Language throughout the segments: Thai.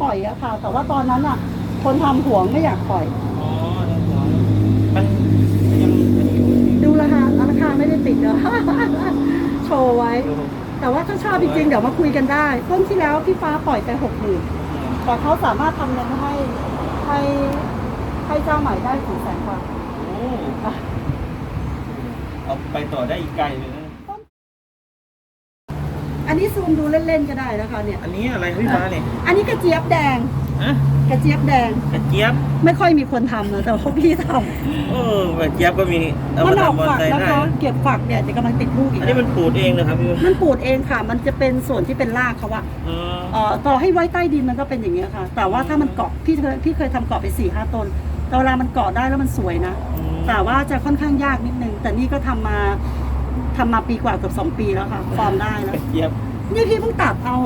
ปล่อยอะค่ะ แต่ว่าตอนนั้นอะคนทำห่วงไม่อยากปล่อยอ๋อในหัวมันยังมันอยู่ดูราคาราคาไม่ได้ติดเนอะโชว์ไว้อยู่แต่ว่าถ้าชอบจริงๆเดี๋ยวมาคุยกันได้ต้นที่แล้วพี่ฟ้าปล่อยไปหกหมื่นแต่เขาสามารถทำเงินให้ให้ให้เจ้าใหม่ได้ถึงแสนกว่าโอ้เอาไปต่อได้อีกไกลเลยนะอั นนี้ซูมดูเล่นๆก็ได้นะคะเนี่ย อันนี้อะไรพี่ฟ้าเนี่ยอันนี้กระเจี๊ยบแดง ฮะกระเจี๊ยบแดง กระเจี๊ยบ ไม่ค่อยมีคนทำนะแต่ว่าพี่ทเออกระเจี๊ยบก็มีเอาำมัมานออกทำบอนฝักไซนะได้คะเก็บฝักเนี่ยจะกำลังติดลูกอีกอันนี้มันปลูกเองนะครับพี่มันปลูดเองค่ะ มันจะเป็นส่วนที่เป็นรากเขาอะเออเอ่อต่อให้ไว้ใต้ดินมันก็เป็นอย่างเงี้ยค่ะ แต่ว่าถ้ามันเกาะพี่เคยพี่เคยทำเกาะไปสี่ห้าต้นแต่เวลามันเกาะได้แล้วมันสวยนะ แต่ว่าจะค่อนข้างยากนิดนึง แต่นี่ก็ทำมาทำมาปีกว่าเกือบสองปีแล้วค่ะฟอร์มได้แล้กวระเจี๊ยบ นี่พี่เพิ่งตัดเอา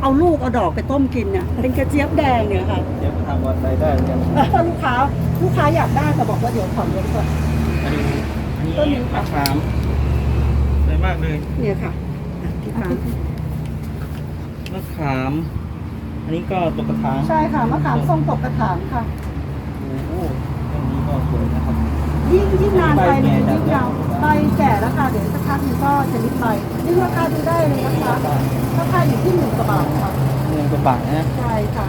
เอาลูกเอาดอกไปต้มกินเนี่ยเป็นกระเจี๊ยบแดงเนี่ยค่ะเจี๊ยบทำบอนไซได้เหมือนกันถ้าลูกค้าลูกค้าอยากได้แต่บอกว่าเดี๋ยวผ่อนเยอะก่อนอันนี้อันต้นนี้นี้ค่ะมะขามสวยมากเลยเนี่ยค่ะอะพี่ฟ้ามะขาม อันนี้ก็ตกกระถางใช่ค่ะมะขามทรงตกกระถางค่ะโอ้โหต้นนี้ก็สวยนะครับยิ่งยิ่งนานไปมันจะใบแก่ยิ่งยาว ใบแก่แล้วค่ะเดี๋ยวสักพักหนึงก็จะริบใบนี่ราคาดูได้เลยนะคะราคาอยู่ที่หนึ่งกว่าบาทค่ะเงินกว่าบาทนะใช่ค่ะ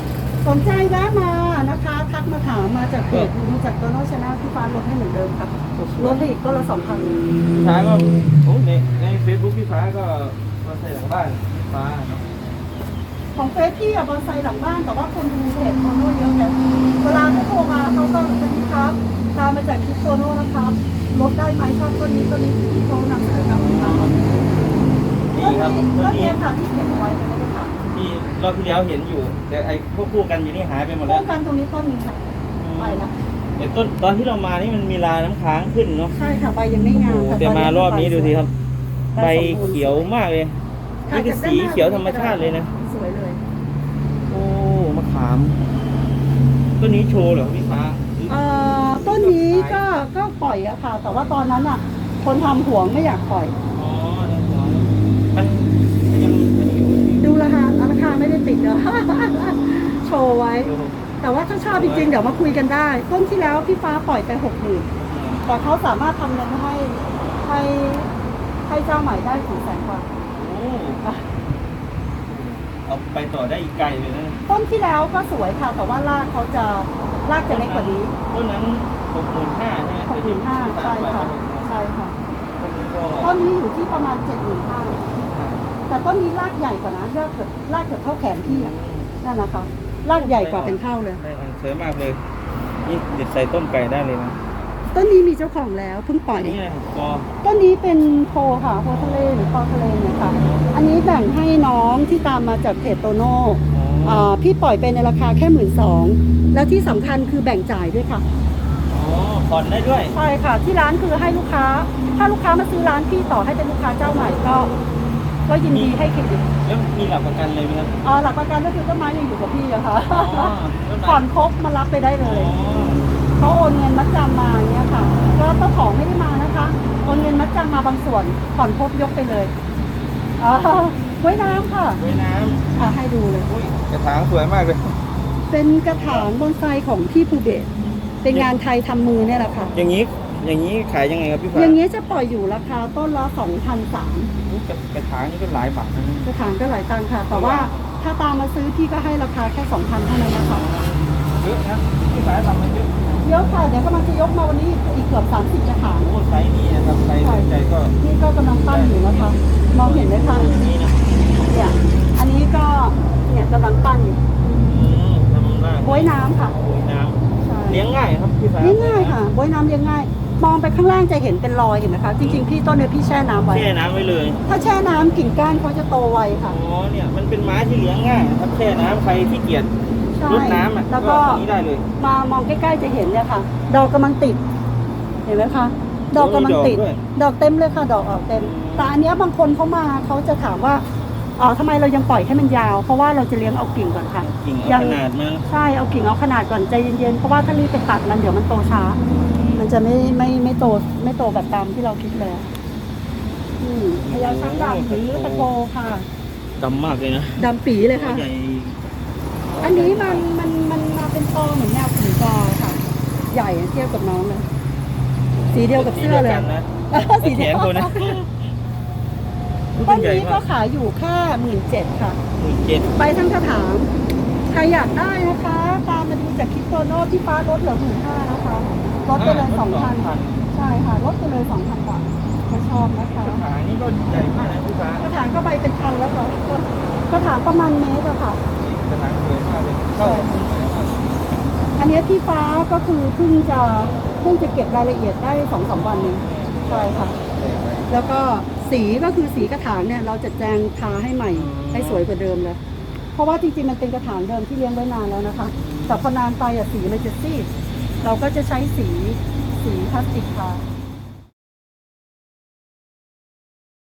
สนใจแวะมานะคะ ทักมาถามมาจากเพจดูจากตัวโน้ชนะที่ฟ้าลดให้เหมือนเดิมครับลดให้อีกก็ละสองพันพี่ฟ้าก็โอ้ในในเฟซบุ๊กพี่ฟ้าก็มาใส่หลังบ้านพี่ฟ้าเนาะของเฟซพี่อะบอนไซหลังบ้านแต่ว่าคนดูเพจโตโน่เยอะแยะเวลาเขาโทรมาเขาก็จะมีครับ ตามมาจากคลิปโตโน่นะครับลดได้ไหมชอบต้นนี้ต้นนี้ที่เขานำเสนอกับลูกค้าต้นนี่ครับนี้ต้ต้นนนี้นี้ค่ะที่เก็บเอาไว้ในกระถางที่รอบที่แล้วเห็นอยู่ แต่ไอ้พวกคู่กันอยู่นี่หายไปหมดโครแล้วงการตรงนี้ต้นหนึงค่ะไปนะแต่ต้นตอนที่เรามานี่มันมีลายน้ำค้างขึ้นเนาะใช่ค่ะใบยังไม่งาโอ้มโหค่ะแต่มารอบนี้ดูสิครับ ใบใบสมบูรณ์เขียวมากเลยนี่คือสีเขียวธรรมชาติเลยนะ สวยเลยโอ้มะขามต้นนี้โชว์เหรอพี่ฟ้าเอ่อต้ นนี้ก็ก็ปล่อยอะค่ะ แต่ว่าตอนนั้นอะคนทำห่วงไม่อยากปล่อย อ๋อในหัวมันยังมันอยู่ดูราคาราคาไม่ได้ติดเนอะ โชว์ไว้อยู่แต่ว่าถ้าชอบจริงๆ เดี๋ยวมาคุยกันได้ ต้นที่แล้วพี่ฟ้าปล่อยไปหกหมื่นแต่เขาสามารถทำเงินให้ให้ให้เจ้าใหม่ได้ถึงแสนกว่า โอ้เอาไปต่อได้อีกไกลเลยนะต้นที่แล้วก็สวยค่ะ แต่ว่ารากเขาจะรากจะเล็กกว่านี้ ต้นนั้น หกหมื่นห้าใช่ไหมหกหมื่นห้าใช่ค่ะใช่ค่ะต้นนี้ก็ต้นนี้อยู่ที่ประมาณเจ็ดหมื่นห้าแต่ต้นนี้รากใหญ่กว่านะรากเกือบรากเกือบเท่าแขนพี่อะนั่นนะคะรากใหญ่กว่าเป็นเท่าเลยได้อันสวยมากเลยนี่เด็ดใส่ต้มไก่ได้เลยนะต้นนี้มีเจ้าของแล้วเพิ่งปล่อยอันนี้อะไรกอต้นนี้เป็นโพค่ะโพทะเลหรือปอทะเลเนี่ยค่ะ อันนี้แบ่งให้น้องที่ตามมาจากเพจโตโน่อ๋ออ่าพี่ปล่อยไปในราคาแค่หมื่นสองแล้วที่สำคัญคือแบ่งจ่ายด้วยค่ะอ๋อ ผ่อนได้ด้วย ใช่ค่ะ ที่ร้านคือให้ลูกค้า ถ้าลูกค้ามาซื้อร้านพี่ต่อให้เป็นลูกค้าเจ้าใหม่ก็ ก็ยินดีให้เครดิตแล้วมีหลักประกันเลยไหมครับอ่าหลักประกันก็คือต้นไม้ยังอยู่กับพี่อะค่ะอ๋อต้นไม้ผ่อนครบมารับไปได้เลยเขาโอนเงินมัดจำมาเนี่ยค่ะ ก็เจ้าของไม่ได้มานะคะโอนเงินมัดจำมาบางส่วนผ่อนครบยกไปเลยอ๋อไว้น้ำค่ะไว้น้อะให้ดูเลยำอุ้ยกระถางสวยมากเลย เป็นกระถางบอนไซของพี่ภูเบศ เป็นงานไทยทำมือเนี่ยแหละค่ะ อย่างนี้อย่างนี้ขายยังไงครับพี่ฟ้าอย่างเงี้ยจะปล่อยอยู่ราคาต้นละ2 0 0อุ๊ยกระกระถางนี่ก็หลายบาทนะกระถางก็หลายตังค์ค่ะ แต่ว่าถ้าตามมาซื้อพี่ก็ให้ราคาแค่2,000เท่านั้นนะคะเยอะนะพี่ฟ้าทำมาเยอะเยอะค่ะเดี๋ยวกำลังจะยกมาวันนี้อีกเกือบ30กระถางโอ้ไซส์นี้นะครับใครสนใจก็นี่ก็กำลังปั้นอยู่นะคะมองเห็นไหมคะอย่างนี้นะเนี่ยอันนี้ก็เนี่ยกำลังปั้นอยู่อืมทำได้บวยน้ำค่ะโอ้ยน้ใช่ำ เลี้ยงง่ายครับพี่ฟ้าเลี้ยงง่ายค่ะบวยน้ำเลี้ยงง่าย มองไปข้างล่างจะเห็นเป็นรอยเห็นไหมคะ จริงๆ พี่ต้นเนี่ยพี่แช่น้ำไว้ แช่น้ำไว้เลยถ้าแช่น้ำกิ่งก้านเขาจะโตไวอ๋ค่ะอเนี่ยมันเป็นไม้ที่เลี้ยงง่ายนะครับแช่น้ำใครที่เกียจใช่รดน้ำอะแล้วก็ อันนี้ได้เลย มามองใกล้ๆจะเห็นเนี่ยค่ะ ดอกกำลังติด เห็นไหมคะ ดอกกำลังติด โอ้ยดอกเต็มเลยค่ะ ดอกออกเต็ม แต่อันเนี้ยบางคนเขามาเขาจะถามว่า อ๋อทำไมเรายังปล่อยให้มันยาว เพราะว่าเราจะเลี้ยงเอากิ่งก่อนค่ะกิ่งยัเอางขนาดมาใช่เอากิ่งเอาขนาดก่อนใจเย็นๆเพราะว่าถ้ารีบไปตัดมันเดี๋ยวมันโตช้า มันจะไม่ไม่ไม่โตไม่โตแบบตามที่เราคิดเลยอืมพญาช้างดำหรือตะโกค่ะดำมากเลยนะดำปีเลยค่ะ ใหญ่อันนี้มันมันมันมาเป็นตอเหมือนแนวขุนกอค่ะ ใหญ่เทียบกับน้องเลยสีเดียวกับเสื้อเลยสีดีวกันนะสีเดียวแขนคนนะ ต้นนี้ก็ขายอยู่แค่หมื่นเจ็ดค่ะหมื่นเจ็ดไปทั้งกระถางใครอยากได้นะคะ ตามมาดูจากคลิปโตโน่ที่ฟ้าลดเหลือหมื่นห้านะคะลดไปเลยสองพันใช่ค่ะลดไปเลยสองพันบาทถ้าชอบนะคะกระถางนี่ก็ใหญ่มากนะพี่ฟ้ากระถางก็ใบเป็นพันแล้วค่ะกระถางประมาณเมตรอะค่ะกระถางสวยมากเลยเข้ากับต้นไม้มากอันนี้ที่ฟ้าก็คือเพิ่งจะเพิ่งจะเก็บรายละเอียดได้สองสามวันเองใช่ค่ะ แล้วก็ สีก็คือสีกระถางเนี่ย เราจะแจงทาให้ใหม่ ให้สวยกว่าเดิมเลย เพราะว่าจริงๆมันเป็นกระถางเดิมที่เลี้ยงไว้นานแล้วนะคะ แต่พอนานไปอะสีมันจะซีดเราก็จะใช้สีสีพลาสติกทา